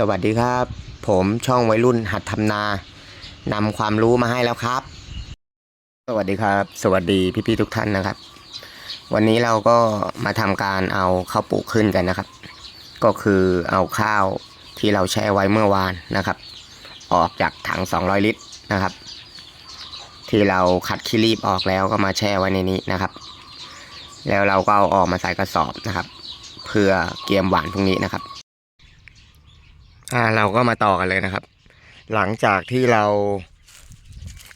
สวัสดีครับ ผมช่องวัยรุ่นหัดทำนานำความรู้มาให้แล้วครับ สวัสดีครับ สวัสดีพี่ๆทุกท่านนะครับ วันนี้เราก็มาทำการเอาข้าวปลูกขึ้นกันนะครับ ก็คือเอาข้าวที่เราแช่ไว้เมื่อวานนะครับ ออกจากถัง 200 ลิตรนะครับ ที่เราคัดขี้รีบออกแล้วก็มาแช่ไว้ในนี้นะครับ แล้วเราก็เอาออกมาใส่กระสอบนะครับ เพื่อเตรียมหวานพรุ่งนี้นะครับ อ่าเราก็มาต่อกันเลยนะครับ หลังจากที่เรา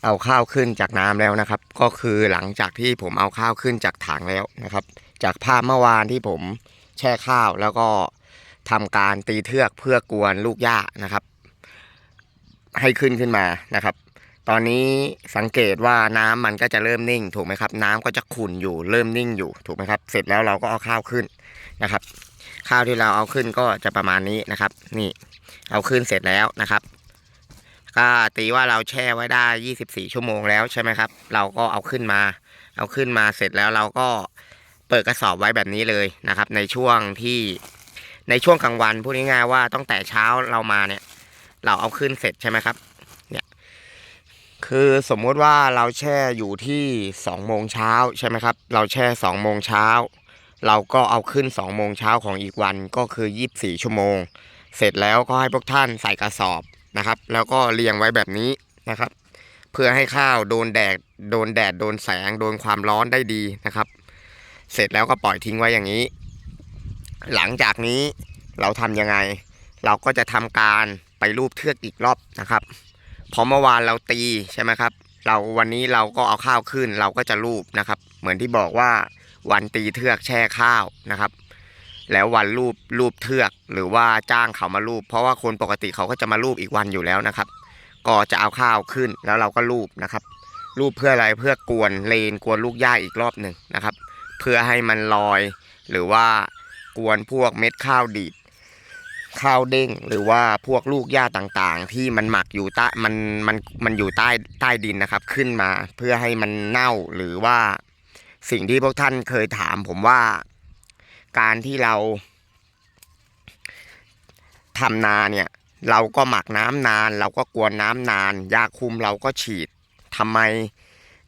เอาข้าวขึ้นจากน้ำแล้วนะครับ ก็คือหลังจากที่ผมเอาข้าวขึ้นจากถังแล้วนะครับ จากภาพเมื่อวานที่ผมแช่ข้าวแล้วก็ทำการตีเทือกเพื่อกวนลูกหญ้านะครับ ให้ขึ้นขึ้นมานะครับ ตอนนี้สังเกตว่าน้ำมันก็จะเริ่มนิ่ง ถูกไหมครับ น้ำก็จะขุ่นอยู่เริ่มนิ่งอยู่ถูกไหมครับ เสร็จแล้วเราก็เอาข้าวขึ้นนะครับ ข้าวที่เราเอาขึ้นก็จะประมาณนี้นะครับ นี่เอาขึ้นเสร็จแล้วนะครับ ก็ตีว่าเราแช่ไว้ได้ 24 ชั่วโมงแล้วใช่ไหมครับ เราก็เอาขึ้นมา เอาขึ้นมาเสร็จแล้วเราก็เปิดกระสอบไว้แบบนี้เลยนะครับ ในช่วงที่ในช่วงกลางวันพูดง่ายๆว่าตั้งแต่เช้าเรามาเนี่ย เราเอาขึ้นเสร็จใช่ไหมครับ เนี่ย คือสมมุติว่าเราแช่อยู่ที่2โมงเช้าใช่ไหมครับ เราแช่2โมงเช้า เราก็เอาขึ้น 2 โมงเช้าของอีกวันก็คือ 24 ชั่วโมง เสร็จแล้วก็ให้พวกท่านใส่กระสอบนะครับ แล้วก็เรียงไว้แบบนี้นะครับ เพื่อให้ข้าวโดนแดดโดนแดดโดนแสงโดนความร้อนได้ดีนะครับ เสร็จแล้วก็ปล่อยทิ้งไว้อย่างนี้ หลังจากนี้เราทำยังไง เราก็จะทำการไปรูปเทือกอีกรอบนะครับเพราะเมื่อวานเราตีใช่ไหมครับ เราวันนี้เราก็เอาข้าวขึ้นเราก็จะรูปนะครับ เหมือนที่บอกว่า วันตีเทือกแช่ข้าวนะครับ แล้ววันรูปรูปเทือกหรือว่าจ้างเขามารูป เพราะว่าคนปกติเขาก็จะมารูปอีกวันอยู่แล้วนะครับ ก็จะเอาข้าวขึ้นแล้วเราก็รูปนะครับ รูปเพื่ออะไรเพื่อกวนเลนกวนลูกหญ้าอีกรอบหนึ่งนะครับ เพื่อให้มันลอย หรือว่ากวนพวกเม็ดข้าวดีดข้าวเด้งหรือว่าพวกลูกหญ้าต่างๆ ที่มันหมักอยู่ใต้มันมันมันอยู่ใต้ใต้ดินนะครับ ขึ้นมาเพื่อให้มันเน่าหรือว่า สิ่งที่พวกท่านเคยถามผมว่าการที่เราทำนาเนี่ย เราก็หมักน้ำนาน เราก็กวนน้ำนานยาคุมเราก็ฉีดทำไม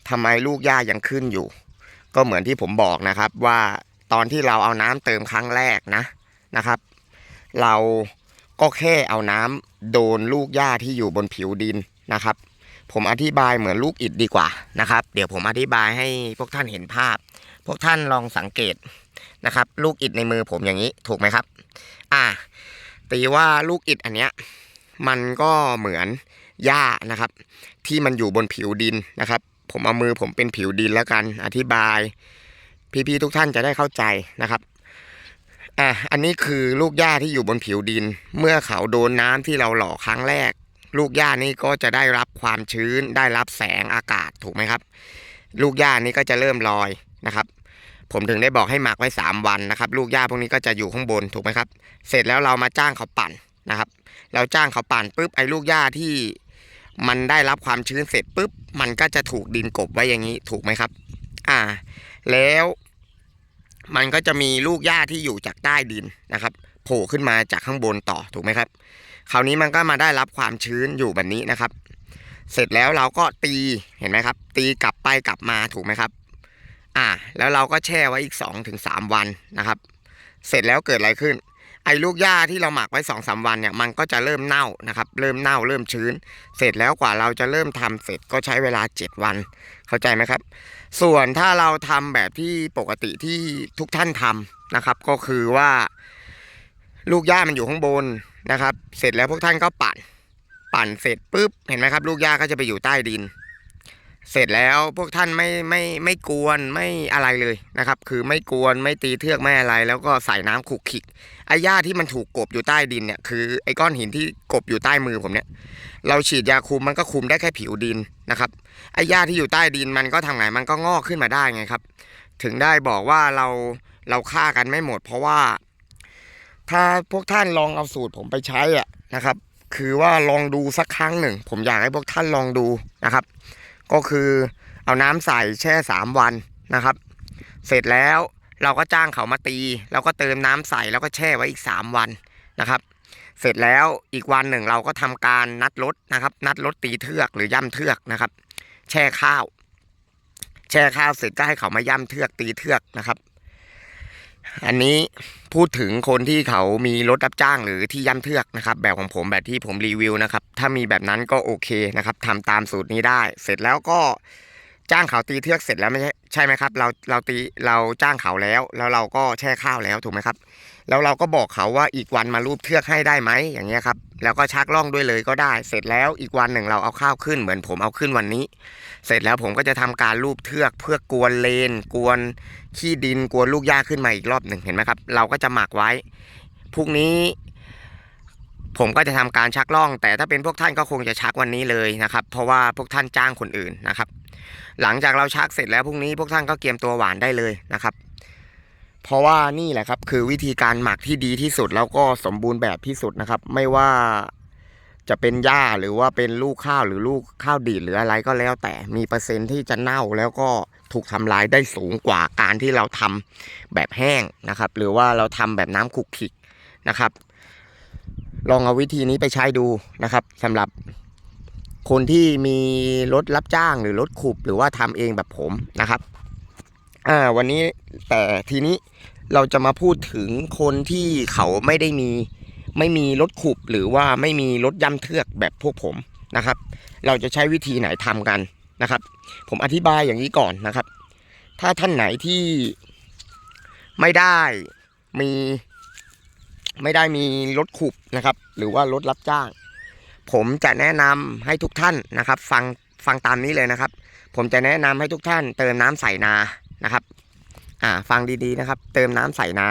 ทำไมลูกหญ้ายังขึ้นอยู่ ก็เหมือนที่ผมบอกนะครับว่าตอนที่เราเอาน้ำเติมครั้งแรกนะนะครับ เราก็แค่เอาน้ำโดนลูกหญ้าที่อยู่บนผิวดินนะครับ ผมอธิบายเหมือนลูกอิฐดีกว่านะครับ เดี๋ยวผมอธิบายให้พวกท่านเห็นภาพ พวกท่านลองสังเกตนะครับ ลูกอิฐในมือผมอย่างนี้ถูกไหมครับ อ่าตีว่าลูกอิฐอันเนี้ยมันก็เหมือนหญ้านะครับ ที่มันอยู่บนผิวดินนะครับ ผมเอามือผมเป็นผิวดินแล้วกันอธิบาย พี่ๆทุกท่านจะได้เข้าใจนะครับอะอันนี้คือลูกหญ้าที่อยู่บนผิวดิน เมื่อเขาโดนน้ำที่เราหล่อครั้งแรก ลูกหญ้านี้ก็จะได้รับความชื้นได้รับแสงอากาศถูกไหมครับ ลูกหญ้านี้ก็จะเริ่มลอยนะครับ ผมถึงได้บอกให้หมักไว้ 3 วันนะครับ ลูกหญ้าพวกนี้ก็จะอยู่ข้างบนถูกไหมครับ เสร็จแล้วเรามาจ้างเขาปั่นนะครับ เราจ้างเขาปั่นปุ๊บไอ้ลูกหญ้าที่มันได้รับความชื้นเสร็จปุ๊บมันก็จะถูกดินกบไว้อย่างนี้ถูกไหมครับ อ่า แล้วมันก็จะมีลูกหญ้าที่อยู่จากใต้ดินนะครับ โผล่ขึ้นมาจากข้างบนต่อถูกไหมครับ คราวนี้มันก็มาได้รับความชื้นอยู่แบบนี้นะครับ เสร็จแล้วเราก็ตีเห็นไหมครับ ตีกลับไปกลับมาถูกไหมครับ อ่า แล้วเราก็แช่ไว้อีก2อถึงสวันนะครับ เสร็จแล้วเกิดอะไรขึ้น ไอ้ลูกหญ้าที่เราหมักไว้2อสวันเนี่ยมันก็จะเริ่มเน่านะครับ เริ่มเน่าเริ่มชื้น เสร็จแล้วกว่าเราจะเริ่มทำเสร็จก็ใช้เวลา 7 วัน เข้าใจไหมครับ ส่วนถ้าเราทำแบบที่ปกติที่ทุกท่านทำนะครับ ก็คือว่าลูกหญ้ามันอยู่ข้างบน นะครับ เสร็จแล้วพวกท่านก็ปั่น ปั่นเสร็จปุ๊บเห็นไหมครับ ลูกหญ้าก็จะไปอยู่ใต้ดิน เสร็จแล้วพวกท่านไม่ไม่ไม่กวนไม่อะไรเลยนะครับ คือไม่กวนไม่ตีเทือกไม่อะไร แล้วก็ใส่น้ำขลุกขิกไอ้หญ้าที่มันถูกกบอยู่ใต้ดินเนี่ยคือไอ้ก้อนหินที่กบอยู่ใต้มือผมเนี่ย เราฉีดยาคุมมันก็คุมได้แค่ผิวดินนะครับไอ้หญ้าที่อยู่ใต้ดินมันก็ทำไงมันก็งอกขึ้นมาได้ไงครับ ถึงได้บอกว่าเราเราฆ่ากันไม่หมด เพราะว่า ถ้าพวกท่านลองเอาสูตรผมไปใช้อะนะครับ คือว่าลองดูสักครั้งหนึ่ง ผมอยากให้พวกท่านลองดูนะครับ ก็คือเอาน้ำใส่แช่3วันนะครับ เสร็จแล้วเราก็จ้างเขามาตี แล้วก็เติมน้ำใส่แล้วก็แช่ไว้อีก3วันนะครับ เสร็จแล้วอีกวันหนึ่งเราก็ทำการนัดรถนะครับ นัดรถตีเทือกหรือย่ำเทือกนะครับ แช่ข้าว แช่ข้าวเสร็จก็ให้เขามาย่ำเทือกตีเทือกนะครับ อันนี้พูดถึงคนที่เขามีรถรับจ้างหรือที่ย่ำเทือกนะครับ แบบของผมแบบที่ผมรีวิวนะครับ ถ้ามีแบบนั้นก็โอเคนะครับทำตามสูตรนี้ได้ เสร็จแล้วก็ จ้างเขาตีเทือกเสร็จแล้วไม่ใช่ใช่ไหมครับ เราเราตีเราจ้างเขาแล้ว แล้วเราก็แช่ข้าวแล้วถูกไหมครับ แล้วเราก็บอกเขาว่าอีกวันมารูปเทือกให้ได้ไหมอย่างเงี้ยครับ แล้วก็ชักล่องด้วยเลยก็ได้ เสร็จแล้วอีกวันหนึ่งเราเอาข้าวขึ้นเหมือนผมเอาขึ้นวันนี้ เสร็จแล้วผมก็จะทำการรูปเทือกเพื่อกวนเลน กวนขี้ดินกวนลูกหญ้าขึ้นมาอีกรอบหนึ่งเห็นไหมครับ เราก็จะหมักไว้พรุ่งนี้ผมก็จะทำการชักล่อง แต่ถ้าเป็นพวกท่านก็คงจะชักวันนี้เลยนะครับ เพราะว่าพวกท่านจ้างคนอื่นนะครับ หลังจากเราชักเสร็จแล้วพรุ่งนี้พวกท่านก็เตรียมตัวหวานได้เลยนะครับ เพราะว่านี่แหละครับ คือวิธีการหมักที่ดีที่สุดแล้วก็สมบูรณ์แบบที่สุดนะครับ ไม่ว่าจะเป็นหญ้าหรือว่าเป็นลูกข้าวหรือลูกข้าวดีดหรืออะไรก็แล้ว แต่มีเปอร์เซ็นต์ที่จะเน่าแล้วก็ถูกทำลายได้สูงกว่าการที่เราทำแบบแห้งนะครับ หรือว่าเราทำแบบน้ำคลุกคลิกนะครับ ลองเอาวิธีนี้ไปใช้ดูนะครับสำหรับ คนที่มีรถรับจ้างหรือรถขุบหรือว่าทำเองแบบผมนะครับ อ่า วันนี้แต่ทีนี้เราจะมาพูดถึงคนที่เขาไม่ได้มีไม่มีรถขุบหรือว่าไม่มีรถย่ำเทือกแบบพวกผมนะครับ เราจะใช้วิธีไหนทำกันนะครับ ผมอธิบายอย่างนี้ก่อนนะครับ ถ้าท่านไหนที่ไม่ได้มีไม่ได้มีรถขุบนะครับ หรือว่ารถรับจ้าง ผมจะแนะนำให้ทุกท่านนะครับ ฟังฟังตามนี้เลยนะครับ ผมจะแนะนำให้ทุกท่าน เติมน้ำใส่นานะครับอ่าฟังดีๆนะครับ เติมน้ำใส่นา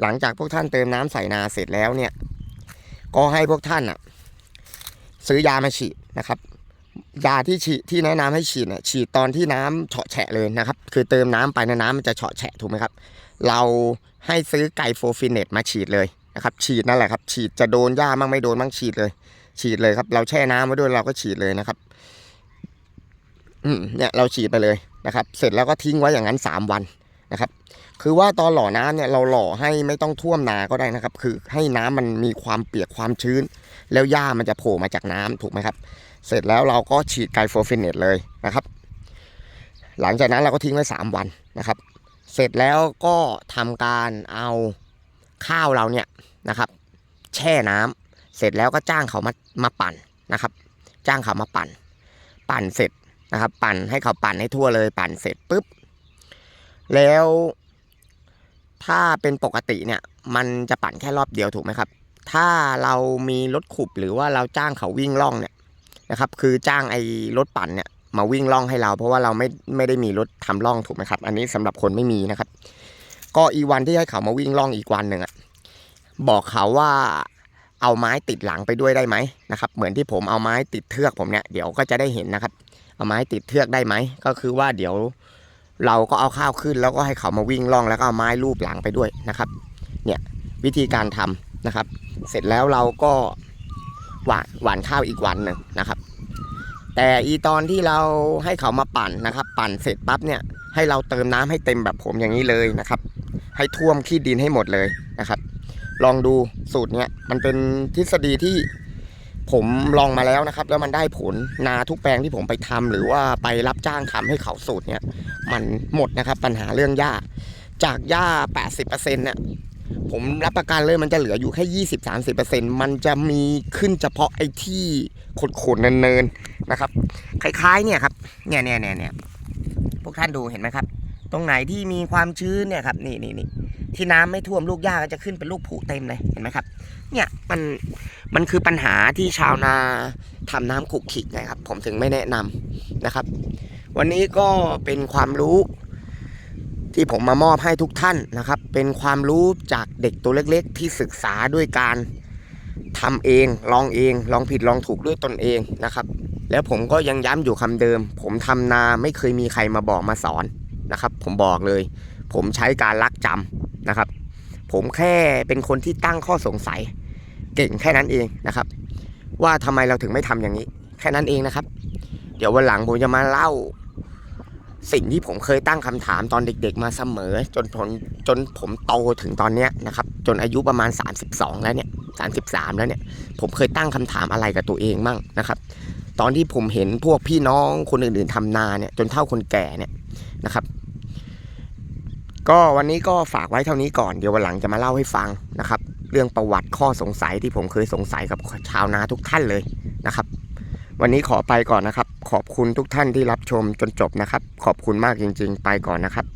หลังจากพวกท่านเติมน้ำใส่นาเสร็จแล้วเนี่ย ก็ให้พวกท่านอะ ซื้อยามาฉีดนะครับยาที่ฉีดที่แนะนำให้ฉีดเนี่ยฉีดตอนที่น้ำเฉาะแฉะเลยนะครับ คือเติมน้ำไปในน้ำมันจะเฉาะแฉะถูกไหมครับ เราให้ซื้อไกโฟฟินเนตมาฉีดเลยนะครับ ฉีดนั่นแหละครับ ฉีดจะโดนหญ้ามั่งไม่โดนมั่งฉีดเลย ฉีดเลยครับ เราแช่น้ำไว้ด้วยเราก็ฉีดเลยนะครับ อืมเนี่ยเราฉีดไปเลยนะครับ เสร็จแล้วก็ทิ้งไว้อย่างนั้น3วันนะครับ คือว่าตอนหล่อน้ำเนี่ยเราหล่อให้ไม่ต้องท่วมนาก็ได้นะครับ คือให้น้ำมันมีความเปียกความชื้น แล้วหญ้ามันจะโผล่มาจากน้ำถูกไหมครับ เสร็จแล้วเราก็ฉีดไกลโฟฟินเนตเลยนะครับ หลังจากนั้นเราก็ทิ้งไว้3วันนะครับ เสร็จแล้วก็ทำการเอาข้าวเราเนี่ยนะครับ แช่น้ำ เสร็จแล้วก็จ้างเขามามาปั่นนะครับ จ้างเขามาปั่น ปั่นเสร็จนะครับ ปั่นให้เขาปั่นให้ทั่วเลย ปั่นเสร็จปุ๊บแล้วถ้าเป็นปกติเนี่ย มันจะปั่นแค่รอบเดียวถูกไหมครับ ถ้าเรามีรถขุบหรือว่าเราจ้างเขาวิ่งล่องเนี่ยนะครับ คือจ้างไอ้รถปั่นเนี่ยมาวิ่งล่องให้เรา เพราะว่าเราไม่ไม่ได้มีรถทำล่องถูกไหมครับ อันนี้สำหรับคนไม่มีนะครับ ก็อีวันที่ให้เขามาวิ่งล่องอีกวันหนึ่งอะบอกเขาว่า เอาไม้ติดหลังไปด้วยได้ไหมนะครับ เหมือนที่ผมเอาไม้ติดเทือกผมเนี่ยเดี๋ยวก็จะได้เห็นนะครับ เอาไม้ติดเทือกได้ไหมก็คือว่าเดี๋ยวเราก็เอาข้าวขึ้นแล้วก็ให้เขามาวิ่งล่องแล้วก็เอาไม้ลูบหลังไปด้วยนะครับ เนี่ยวิธีการทำนะครับ เสร็จแล้วเราก็หวานหวานข้าวอีกวันหนึ่งนะครับ แต่อีตอนที่เราให้เขามาปั่นนะครับ ปั่นเสร็จปั๊บเนี่ยให้เราเติมน้ำให้เต็มแบบผมอย่างนี้เลยนะครับ ให้ท่วมขี้ดินให้หมดเลย ลองดูสูตรเนี้ยมันเป็นทฤษฎีที่ผมลองมาแล้วนะครับ แล้วมันได้ผลนาทุกแปลงที่ผมไปทำหรือว่าไปรับจ้างทำให้เขาสูตรเนี้ยมันหมดนะครับปัญหาเรื่องหญ้า จากหญ้า 80%เนี่ยผมรับประกันเลยมันจะเหลืออยู่แค่20-30%มันจะมีขึ้นเฉพาะไอ้ที่ขดๆเนินๆนะครับ คล้ายๆเนี่ยครับเนี่ยเนี่ยเนี่ยเนี่ยพวกท่านดูเห็นไหมครับ ตรงไหนที่มีความชื้นเนี่ยครับ นี่นี่นี่ ที่น้ำไม่ท่วมลูกหญ้าก็จะขึ้นเป็นลูกผุเต็มเลยเห็นไหมครับ เนี่ยมันมันคือปัญหาที่ชาวนาทำน้ำขุกขิกนะครับ ผมถึงไม่แนะนำนะครับ วันนี้ก็เป็นความรู้ ที่ผมมามอบให้ทุกท่านนะครับ เป็นความรู้จากเด็กตัวเล็กๆ ที่ศึกษาด้วยการทำเองลองเองลองผิดลองถูกด้วยตนเองนะครับ แล้วผมก็ยังย้ำอยู่คำเดิม ผมทำนาไม่เคยมีใครมาบอกมาสอนนะครับ ผมบอกเลย ผมใช้การลักจำนะครับ ผมแค่เป็นคนที่ตั้งข้อสงสัย เก่งแค่นั้นเองนะครับ ว่าทำไมเราถึงไม่ทำอย่างนี้ แค่นั้นเองนะครับ เดี๋ยววันหลังผมจะมาเล่า สิ่งที่ผมเคยตั้งคำถามตอนเด็ก ๆ มาเสมอ จนผมจนผมโตถึงตอนเนี้ยนะครับ จนอายุประมาณ 32 แล้วเนี่ย33 แล้วเนี่ย ผมเคยตั้งคำถามอะไรกับตัวเองมั่งนะครับ ตอนที่ผมเห็นพวกพี่น้องคนอื่นๆทำนาเนี่ยจนเท่าคนแก่เนี่ยนะครับ ก็วันนี้ก็ฝากไว้เท่านี้ก่อนเดี๋ยววันหลังจะมาเล่าให้ฟังนะครับ เรื่องประวัติข้อสงสัยที่ผมเคยสงสัยกับชาวนาทุกท่านเลยนะครับ วันนี้ขอไปก่อนนะครับ ขอบคุณทุกท่านที่รับชมจนจบนะครับ ขอบคุณมากจริง ๆ ไปก่อนนะครับ